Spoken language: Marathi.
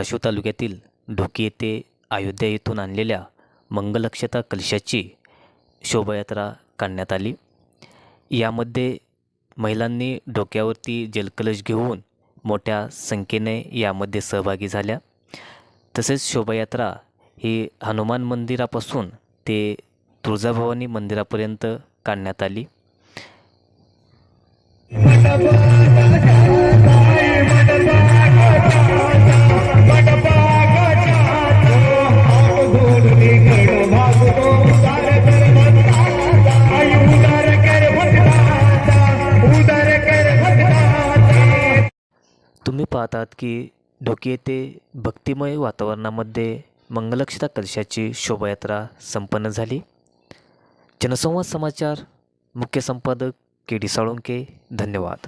धाराशिव तालुक्यातील ढोकी येथे अयोध्या येथून आणलेल्या मंगलक्षता कलशाची शोभायात्रा काढण्यात आली. यामध्ये महिलांनी डोक्यावरती जलकलश घेऊन मोठ्या संख्येने यामध्ये सहभागी झाल्या. तसेच शोभायात्रा ही हनुमान मंदिरापासून ते तुळजाभवानी मंदिरापर्यंत काढण्यात आली. तुम्ही पाहतात की ढोकी येथे भक्तिमय वातावरणामध्ये मंगलक्षता कलशाची शोभायात्रा संपन्न झाली. जनसंवाद समाचार मुख्य संपादक के डी साळुंके धन्यवाद.